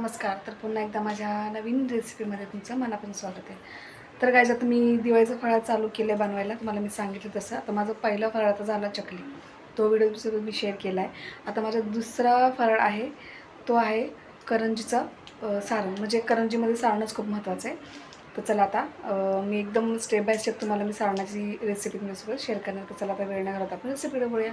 नमस्कार. तर पुन्हा एकदा माझ्या नवीन रेसिपीमध्ये तुमचं मनापासून स्वागत आहे. तर काय आता मी दिवाळीचं फराळ चालू केलं आहे बनवायला. तुम्हाला मी सांगितलं तसं. आता माझं पहिलं फराळ आता झाला चकली. तो व्हिडिओ सगळं मी शेअर केला आहे आता माझा दुसरा फराळ आहे तो आहे करंजीचा सारण. म्हणजे करंजीमध्ये सारणच खूप महत्त्वाचं आहे. तर चला आता मी एकदम स्टेप बाय स्टेप तुम्हाला मी सारणाची रेसिपी तुमच्यासोबत शेअर करणार तर चला आता वेळ न घालत आपण रेसिपीकडे बोलूया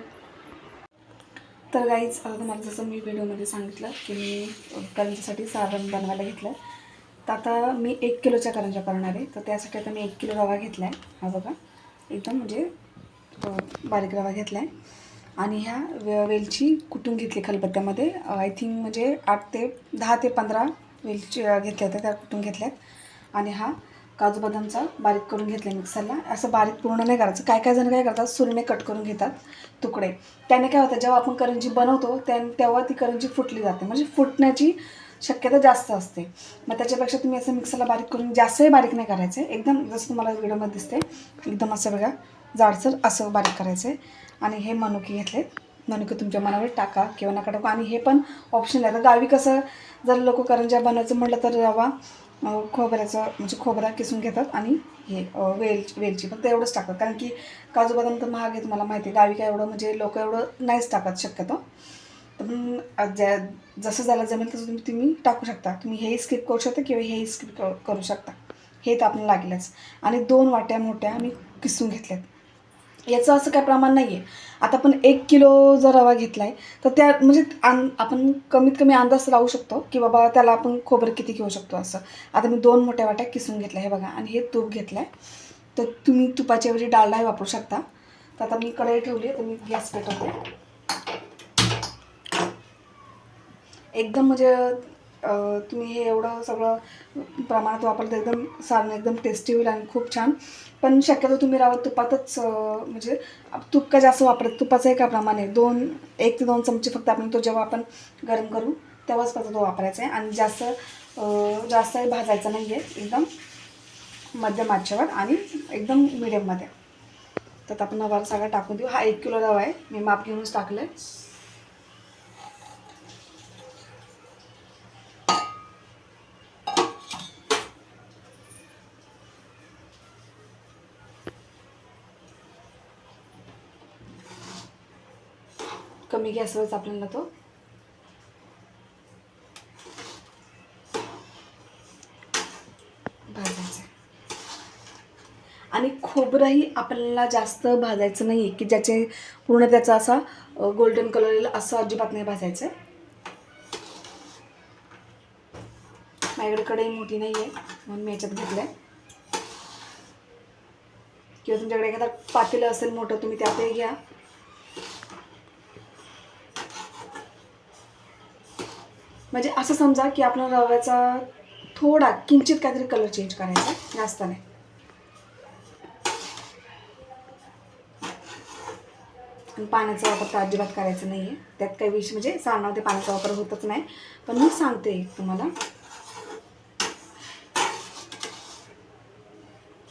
तर गाईच तुम्हाला जसं मी व्हिडिओमध्ये सांगितलं की मी करंजीसाठी सारण बनवायला घेतलं तर आता मी एक किलोच्या करंजा करणार आहे. तर त्यासाठी आता मी एक किलो रवा घेतला आहे हा बघा. एकदम म्हणजे बारीक रवा घेतला आहे आणि ह्या वे वेलची कुटून घेतली खलबत्त्यामध्ये. आय थिंक म्हणजे आठ ते दहा ते पंधरा वेलची घेतल्या होत्या त्या कुटून घेतल्यात. आणि हा काजू बदामचा बारीक करून घेतले मिक्सरला. असं बारीक पूर्ण नाही करायचं. काय काय जण काय करतात सुरीने कट करून घेतात तुकडे. त्याने काय होतं जेव्हा आपण करंजी बनवतो त्या तेव्हा ती करंजी फुटली जाते. म्हणजे फुटण्याची शक्यता जास्त असते. मग त्याच्यापेक्षा तुम्ही असं मिक्सरला बारीक करून जास्तही बारीक नाही करायचं. आहे एकदम जसं तुम्हाला व्हिडिओमध्ये दिसते एकदम असं बघा जाडसर असं बारीक करायचं आहे आणि हे मनुके घेतलेत. मनुके तुमच्या मनावर टाका किंवा नका टाका. आणि हे पण ऑप्शन आहे. तर गावी कसं जर लोक करंज्या बनवायचं म्हटलं तर रवा खोबऱ्याचं म्हणजे खोबरा किसून घेतात आणि हे वेल वेलची फक्त एवढंच टाकतात. कारण की काजू बदाम तर महाग आहे तुम्हाला माहिती आहे. गावी काय एवढं म्हणजे लोक एवढं नाहीच टाकत शक्यतो. तर पण ज्या जसं झालं जमेल तसं तुम्ही तुम्ही टाकू शकता. तुम्ही हेही स्किप करू शकता किंवा हेही स्किप करू शकता. हे तर आपण लागलंच. आणि दोन वाट्या मोठ्या मी किसून घेतल्यात. याचं असं काय प्रमाण नाही आहे आता आपण एक किलो जर रवा घेतला आहे तर त्या म्हणजे आन आपण कमीत कमी अंदाज लावू शकतो की बाबा त्याला आपण खोबरं किती घेऊ शकतो असं. आता मी दोन मोठ्या वाट्या किसून घेतल्या हे बघा. आणि हे तूप घेतलं आहे तर तुम्ही तुपाच्या ऐवजी डालडाही वापरू शकता. तर आता मी कढई ठेवली आहे तर मी गॅस पेटवते. एकदम म्हणजे तुम्ही हे एवढं सगळं प्रमाणात वापरलं तर एकदम सारण एकदम टेस्टी होईल आणि खूप छान. पण शक्यतो तुम्ही रवा तुपातच म्हणजे तूप का जास्त वापरत? तुपाचं आहे का दोन एक ते दोन चमचे फक्त आपण तो जेव्हा आपण गरम करू तेव्हाच फक्त तो वापरायचा आहे. आणि जास्त जास्त भाजायचा नाही आहे एकदम मध्यम आचेवर आणि एकदम मिडियममध्ये तर आपण रवा सगळा टाकून देऊ. हा एक किलो रवा आहे. मी माप घेऊनच टाकलं आहे कमी गॅसवरच आपल्याला तो भाजायचा. आणि खोबरंही आपल्याला जास्त भाजायचं नाही आहे की ज्याचे पूर्ण त्याचा असा गोल्डन कलर येईल असं अजिबात नाही भाजायचं. आहे माझ्याकडे कढई मोठी नाही आहे म्हणून मी याच्यात घेतलं आहे किंवा तुमच्याकडे एखादा पातेलं असेल मोठं तुम्ही त्यातही घ्या. म्हणजे असं समजा की आपण रव्याचा थोडा किंचित काहीतरी कलर चेंज करायचा जास्त नाही. आणि पाण्याचा वापर तर अजिबात करायचा नाही आहे त्यात काही विषय म्हणजे सारणामध्ये पाण्याचा वापर होतच नाही. पण मी सांगते तुम्हाला.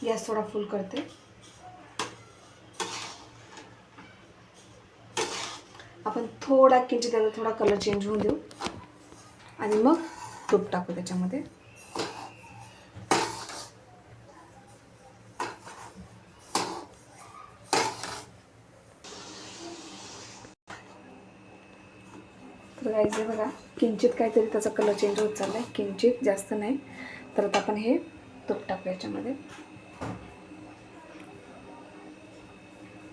गॅस थोडा फुल करते. आपण थोडा किंचित थोडा कलर चेंज होऊन देऊ. आणि मग तूप टाकू त्याच्यामध्ये. तर गायचं बघा किंचित काहीतरी त्याचा कलर चेंज होत चालला आहे किंचित जास्त नाही. तर आता आपण हे तूप टाकू याच्यामध्ये.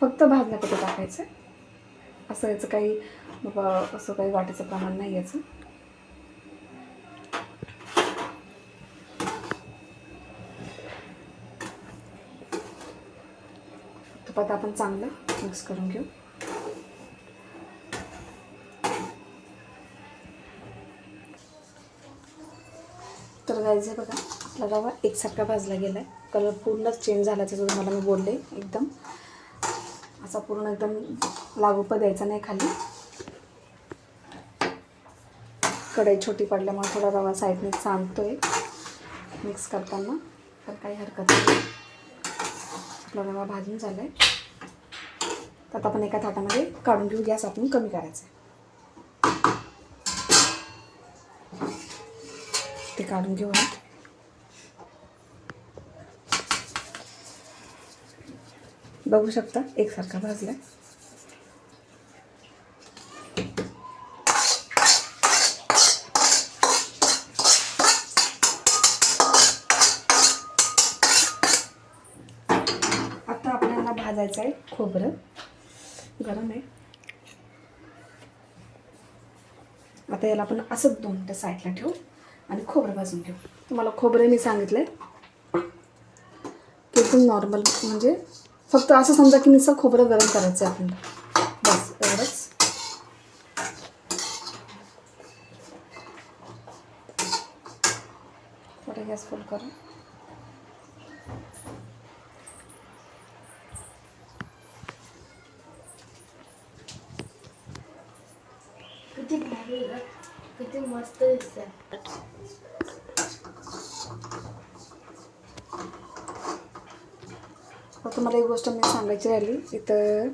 फक्त भाजण्यापुरतं टाकायचं असं याचं काही बाबा असं काही वाटायचं प्रमाण नाही याचं. तुपात आपण चांगलं मिक्स करून घेऊ. तर जायचं बघा आपला रवा एकसारखा भाजला गेला आहे कलर पूर्णच चेंज झाला त्याचं तुम्हाला मी बोलले एकदम. असा पूर्ण एकदम लागू पण द्यायचा नाही खाली. कढई छोटी पडल्यामुळे थोडा रवा साईडने आहे मिक्स करताना तर काही हरकत नाही. आपला रवा भाजून झाला आहे तर आता आपण एका ताटामध्ये काढून घेऊ. गॅस आपण कमी करायचा आहे ते काढून घेऊ बघू शकता एकसारखा भाजला आहे खोबरं. गरम आहे. आता याला आपण असंच दोन मिनटं साईडला ठेवू आणि खोबरं भाजून घेऊ. तुम्हाला खोबरं मी सांगितलं आहे ते पण नॉर्मल म्हणजे फक्त असं समजा की नुसतं खोबरं गरम करायचं आहे आपल्याला. बस एवढंच. थोडं गॅस फुल करू किती भारी आहे ना? किती मस्त दिसत फक्त मला एक गोष्ट मी सांगायची राहिली. इथं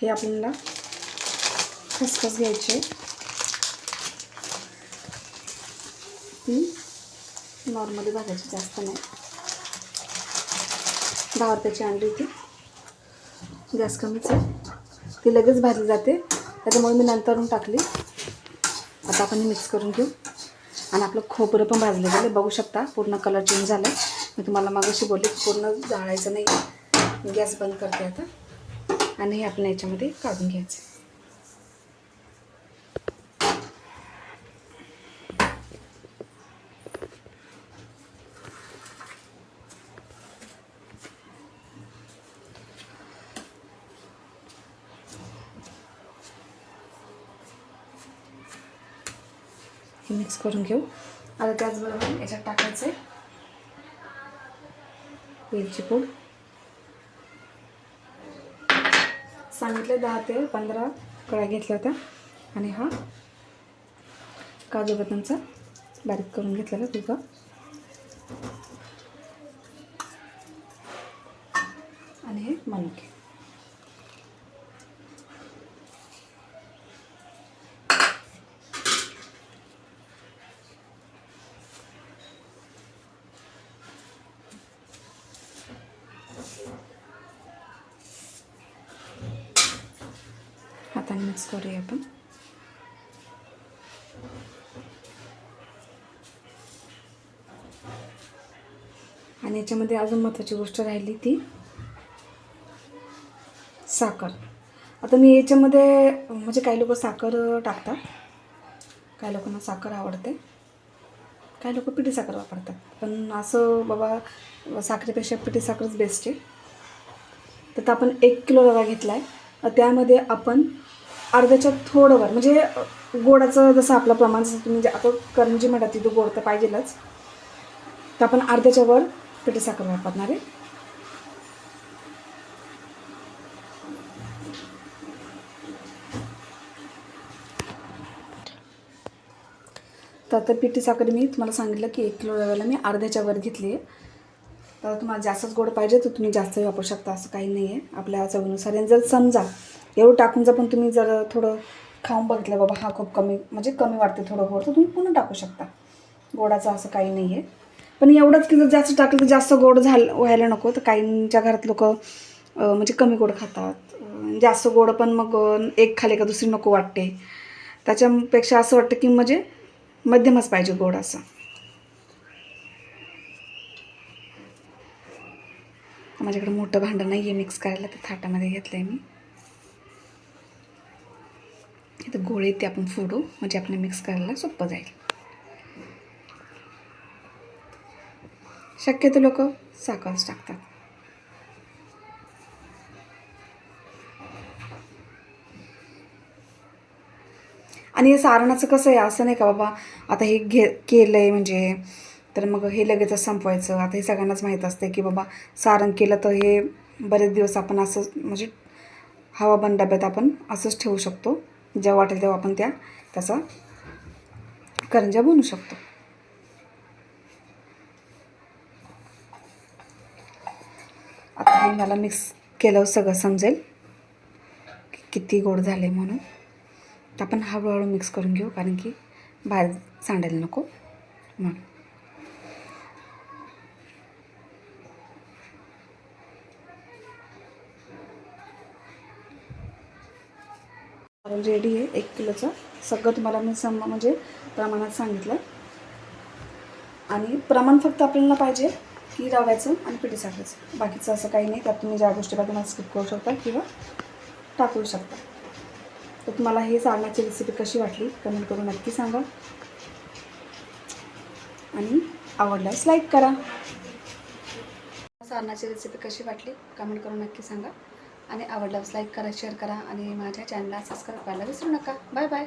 हे आपल्याला खसखस घ्यायची ती नॉर्मली भाजायची जास्त नाही. दहा रुपयाची आणली ती गॅस कमीच आहे. ती लगेच भाजली जाते. त्याच्यामुळे मी नंतरून टाकली. आता आपण मिक्स करून घेऊ. आणि आपलं खोबरं पण भाजलं गेलं. बघू शकता पूर्ण कलर चेंज झाला मी तुम्हाला मागाशी बोलले की पूर्ण जाळायचं नाही गॅस बंद करते आता. आणि हे आपण याच्यामध्ये काढून घ्यायचं. मिक्स करून घेऊ. आता त्याचबरोबर याच्यात टाकायचं आहे वेलची पूड. सांगितले दहा ते पंधरा कळ्या घेतल्या होत्या. आणि हा काजू बदामचा बारीक करून घेतलेला तुझा आणि हे मनुके. मिक्स करूया आपण आणि याच्यामध्ये अजून महत्त्वाची गोष्ट राहिली ती. साखर. आता मी याच्यामध्ये म्हणजे काही लोक साखर टाकतात. काही लोकांना साखर आवडते. काही लोक पिठी साखर वापरतात. पण असं बाबा साखरेपेक्षा पिठी साखरच बेस्ट आहे. तर आपण एक किलो रवा घेतला आहे त्यामध्ये आपण अर्ध्याच्या थोडंवर म्हणजे गोडाचं जसं आपलं प्रमाण जसं तुम्ही जे आता करंजी म्हणतात तिथं गोड तर पाहिजेलच. तर आपण अर्ध्याच्या वर पिठी साखर वापरणार आहे. तर आता पिठी साखर मी तुम्हाला सांगितलं की एक किलो रव्याला मी अर्ध्याच्या वर घेतली आहे. तर तुम्हाला जास्तच गोड पाहिजे तर तुम्ही जास्तही वापरू शकता असं काही नाही आहे. आपल्या चवीनुसार आणि जर समजा एवढं टाकून जर पण तुम्ही जर थोडं खाऊन बघितलं बाबा हा खूप कमी म्हणजे कमी वाटते थोडं गोड तर तुम्ही पुन्हा टाकू शकता. गोडाचं असं काही नाही आहे पण एवढंच की जर जास्त टाकलं तर जास्त गोड झालं व्हायला नको. तर काहींच्या घरात लोक म्हणजे कमी गोड खातात. जास्त गोड पण मग एक खाले का दुसरी नको वाटते. त्याच्यापेक्षा असं वाटतं की म्हणजे मध्यमच पाहिजे गोड असं. माझ्याकडे मोठं भांडं नाही आहे मिक्स करायला. ते थाटामध्ये घेतलं आहे मी. पोळी ते आपण फोडू म्हणजे आपल्याला मिक्स करायला सोपं जाईल. शक्यतो लोक साखरच टाकतात. आणि हे सारणाचं कसं आहे असं नाही का बाबा आता हे घे केलं आहे म्हणजे तर मग हे लगेचच संपवायचं. आता हे सगळ्यांनाच माहीत असते की बाबा सारण केलं तर हे बरेच दिवस आपण असं म्हणजे हवा बंद डब्यात आपण असंच ठेवू शकतो. जेव्हा वाटेल तेव्हा आपण त्या त्याचा करंजा बनवू शकतो. आता हे मला मिक्स केलं सगळं समजेल की किती गोड झाले म्हणून. तर आपण हळूहळू मिक्स करून घेऊ कारण की बाहेर सांडायला नको. म्हणून रेडी आहे एक किलोचं. सगळं तुम्हाला मी सम म्हणजे प्रमाणात सांगितलं. आणि प्रमाण फक्त आपल्याला पाहिजे की रव्याचं आणि पिठी साखरेचं बाकीचं असं काही नाही त्यात तुम्ही ज्या गोष्टी पाहिजे तुम्हाला स्किप करू शकता किंवा टाकू शकता. तर तुम्हाला हे सारणाची रेसिपी कशी वाटली कमेंट करून नक्की सांगा. आणि आवडल्यास लाईक करा. सारणाची रेसिपी कशी वाटली कमेंट करून नक्की सांगा. आणि आवडल्यास लाईक करा शेअर करा आणि माझ्या चॅनलला सबस्क्राईब करायला विसरू नका. Bye bye.